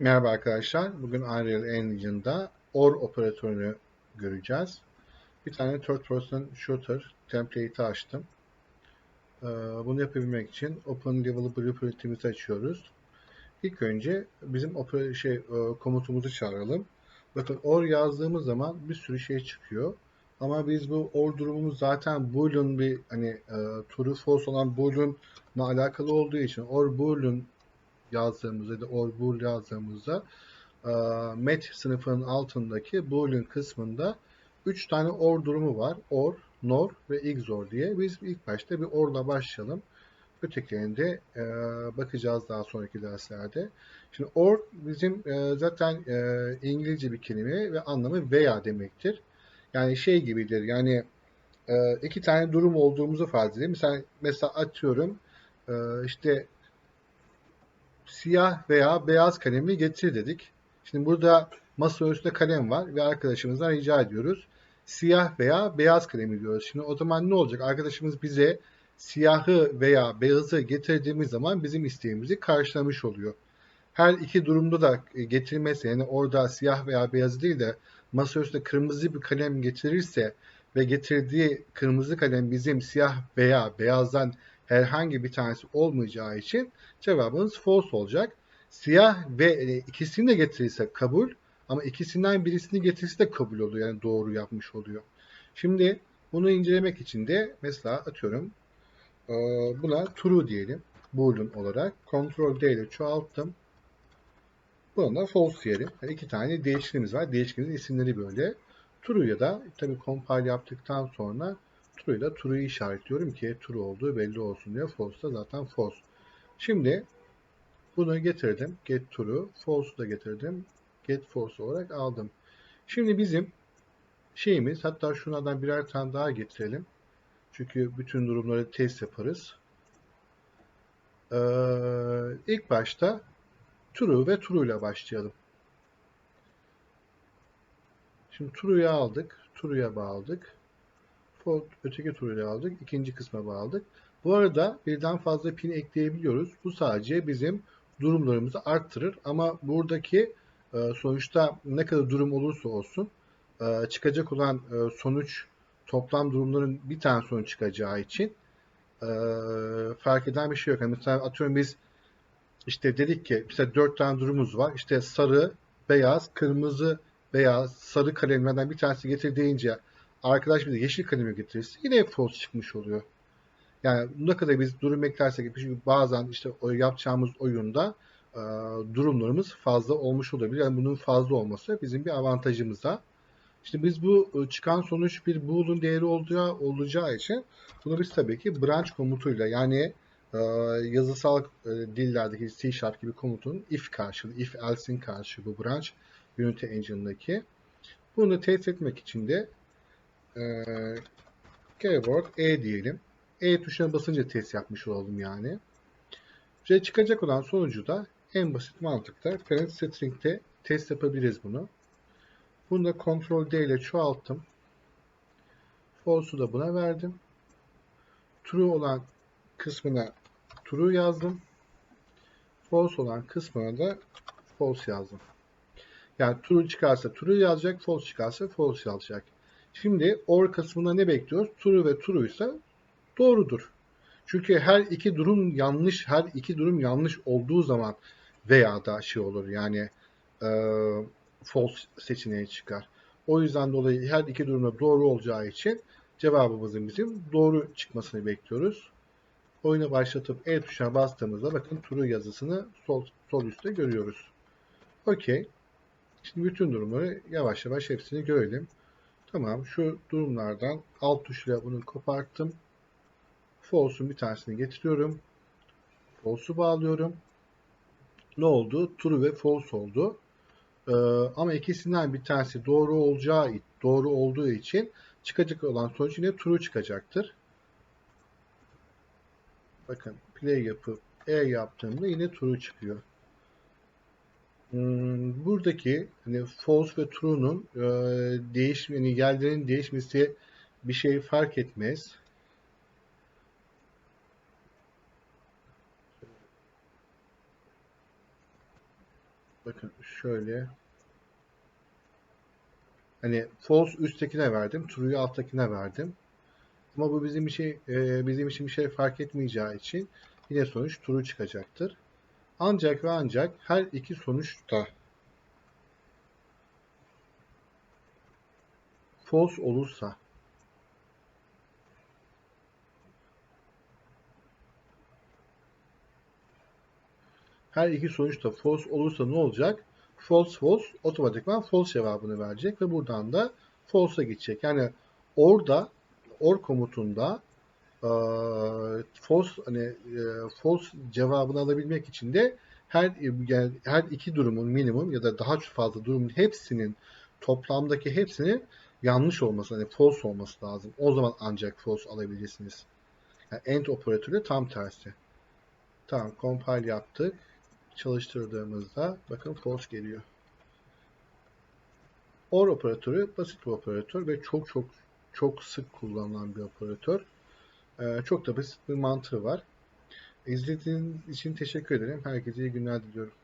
Merhaba arkadaşlar. Bugün Unreal Engine'da OR operatörünü göreceğiz. Bir tane third person shooter template'i açtım. Ee, Bunu yapabilmek için Open Level Blueprint'imizi açıyoruz. İlk önce bizim şey e, komutumuzu çağıralım. Bakın OR yazdığımız zaman bir sürü şey çıkıyor. Ama biz bu OR durumumuz zaten Boolean bir hani e, true false olan Boolean'la alakalı olduğu için OR Boolean yazdığımızda ya da or bool yazdığımızda e, met sınıfının altındaki boolean kısmında 3 tane or durumu var. Or, nor ve XOR diye. Biz ilk başta bir or'la başlayalım. Ötekilerine de e, bakacağız daha sonraki derslerde. Şimdi or bizim e, zaten e, İngilizce bir kelime ve anlamı veya demektir. Yani şey gibidir. Yani e, iki tane durum olduğumuzu farz edelim. Mesela, mesela atıyorum e, işte siyah veya beyaz kalemi getir dedik. Şimdi burada masa üstünde kalem var ve arkadaşımızdan rica ediyoruz. Siyah veya beyaz kalemi diyoruz. Şimdi o zaman ne olacak? Arkadaşımız bize siyahı veya beyazı getirdiğimiz zaman bizim isteğimizi karşılamış oluyor. Her iki durumda da getirmesi yani orada siyah veya beyaz değil de masa üstünde kırmızı bir kalem getirirse ve getirdiği kırmızı kalem bizim siyah veya beyazdan herhangi bir tanesi olmayacağı için cevabımız false olacak. Siyah ve e, ikisini de getirirse kabul ama ikisinden birisini getirirse de kabul oluyor. Yani doğru yapmış oluyor. Şimdi bunu incelemek için de mesela atıyorum e, buna true diyelim. Boolean olarak. Ctrl D ile çoğalttım. Buna da false diyelim. Yani iki tane değişkenimiz var. Değişkenin isimleri böyle. True ya da tabi compile yaptıktan sonra true ile true'yu işaretliyorum ki true olduğu belli olsun diye. False da zaten false. Şimdi bunu getirdim. Get true. False'u da getirdim. Get false olarak aldım. Şimdi bizim şeyimiz hatta şunlardan birer tane daha getirelim. Çünkü bütün durumları test yaparız. Ee, ilk başta true ve true ile başlayalım. Şimdi true'yu aldık. True'ya bağladık. Öteki true'yu aldık. ikinci kısma bağladık. Bu arada birden fazla pin ekleyebiliyoruz. Bu sadece bizim durumlarımızı arttırır. Ama buradaki e, sonuçta ne kadar durum olursa olsun e, çıkacak olan e, sonuç toplam durumların bir tane sonuç çıkacağı için fark eden bir şey yok. Yani mesela atıyorum biz işte dedik ki mesela dört tane durumumuz var. İşte sarı, beyaz, kırmızı, beyaz, sarı kalemlerden bir tanesi getir deyince arkadaş bize yeşil kalemi getirirse yine false çıkmış oluyor. Yani ne kadar biz durum eklersek çünkü bazen işte o yapacağımız oyunda e, durumlarımız fazla olmuş olabilir. Yani bunun fazla olması bizim bir avantajımız da. İşte biz bu e, çıkan sonuç bir boolean değeri olacağı, olacağı için bunu biz tabii ki branch komutuyla yani e, yazısal e, dillerdeki C Sharp gibi komutun if karşılığı, if else'in karşılığı bu branch Unity Engine'daki. Bunu test etmek için de e, keyword e diyelim. E tuşuna basınca test yapmış olalım yani. Ve çıkacak olan sonucu da en basit mantıkta parent string'te test yapabiliriz bunu. Bunu da Ctrl D ile çoğalttım. False'u da buna verdim. True olan kısmına true yazdım. False olan kısmına da false yazdım. Yani true çıkarsa true yazacak, false çıkarsa false yazacak. Şimdi or kısmında ne bekliyoruz? True ve true doğrudur. Çünkü her iki durum yanlış, her iki durum yanlış olduğu zaman veya da şey olur yani e, false seçeneği çıkar. O yüzden dolayı her iki durumda doğru olacağı için cevabımızın bizim doğru çıkmasını bekliyoruz. Oyunu başlatıp E tuşuna bastığımızda bakın true yazısını sol, sol üstte görüyoruz. Okey. Şimdi bütün durumları yavaş yavaş hepsini görelim. Tamam şu durumlardan alt tuşla bunu koparttım. False'un bir tanesini getiriyorum. False'u bağlıyorum. Ne oldu? True ve false oldu. Ee, ama ikisinden bir tanesi doğru olacağı doğru olduğu için çıkacak olan sonuç yine true çıkacaktır. Bakın play yapıp e yaptığımda yine true çıkıyor. Hmm, buradaki hani false ve true'nun e, değiş yani yerlerin değişmesi bir şey fark etmez. bakın şöyle hani false üsttekine verdim, true'yu alttakine verdim. Ama bu bizim bir şey e, bizim için bir şey fark etmeyeceği için yine sonuç true çıkacaktır. Ancak ve ancak her iki sonuçta false olursa her iki sonuçta false olursa ne olacak? False false otomatikman false cevabını verecek ve buradan da false'a gidecek. Yani orada or komutunda e, false hani e, false cevabını alabilmek için de her yani her iki durumun minimum ya da daha fazla durumun hepsinin toplamdaki hepsinin yanlış olması, hani false olması lazım. O zaman ancak false alabilirsiniz. Yani end operatörü tam tersi. Tamam, compile yaptık. Çalıştırdığımızda bakın false geliyor. OR operatörü basit bir operatör ve çok çok çok sık kullanılan bir operatör. Ee, çok da basit bir mantığı var. İzlediğiniz için teşekkür ederim. Herkese iyi günler diliyorum.